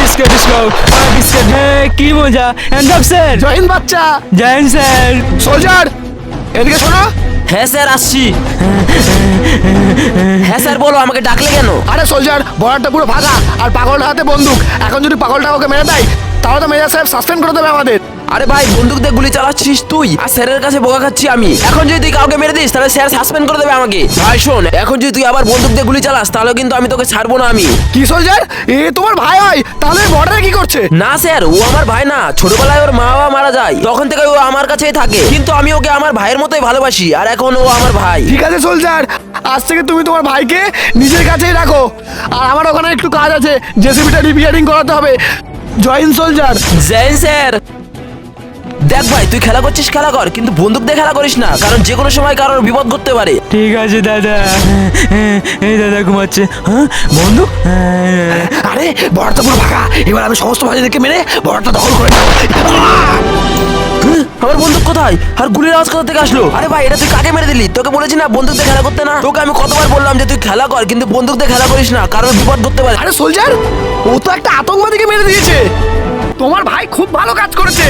Disco disco disco কি মজা। Hand up sir join বাচ্চা। জয়েন স্যার সোলজার এদিকে শোনো। হ্যাঁ স্যার আসছি। হ্যাঁ স্যার বলো আমাকে ডাকলে কেন? আরে সোলজার বর্ডারটা পুরো ফাঁকা আর পাগলটা হাতে বন্দুক। এখন যদি পাগলটা ওকে মেরে দেয় তাহলে তো মেজর সাহেব সাসপেন্ড করে দেবে আমাদের। আরে ভাই বন্দুক দিয়ে গুলি চালাচ্ছিস তুই? আর স্যারের কাছে বোকা খাচ্ছি আমি। এখন যদি তুই কাউকে মেরে দিস তাহলে স্যার সাসপেন্ড করে দেবে আমাকে। ভাই শোন এখন যদি তুই আবার বন্দুক দিয়ে গুলি চালাস তাহলে কিন্তু আমি তোকে ছাড়বো না আমি। কি সোলজার এ তোমার ভাই হয়। তাহলে বর্ডারে কি করছে? না স্যার ও আমার ভাই না। ছোটবেলায় ওর মা বাবা মারা যায়। তখন থেকে ও আমার কাছেই থাকে। কিন্তু আমি ওকে আমার ভাইয়ের মতোই ভালোবাসি আর এখন ও আমার ভাই। ঠিক আছে সোলজার আজ থেকে তুমি তোমার ভাইকে নিজের কাছেই রাখো। আর আমার ওখানে একটু কাজ আছে। জেসিবিটা রিপেয়ারিং করাতে হবে। Join soldier join sir. দেখ ভাই তুই খেলা করছিস খেলা কর কিন্তু বন্দুক দিয়ে খেলা করিস না কারণ যে কোনো সময় কারোর বিপদ করতে পারে। ঠিক আছে দাদা। এই দাদা ঘুমাচ্ছে। হ্যাঁ বন্ধু হ্যাঁ। আরে বড়টা পুরো ভাগা এবার আমি সমস্ত ভাইদেরকে মেরে বড়টা দখল করে নেব। বন্দুক কোথায়? আর গুলির আওয়াজ কোথা থেকে আসলো? আরে ভাই এটা তুই কাকে মেরে দিলি? তোকে বলেছি না বন্দুক দিয়ে খেলা করতে না। তোকে আমি কতবার বললাম যে তুই খেলা কর কিন্তু বন্দুক দিয়ে খেলা করিস না কারোর বিপদ করতে পারে আরে সোলজার ও তো একটা আতঙ্কবাদীকে মেরে দিয়েছে। তোমার ভাই খুব ভালো কাজ করেছে।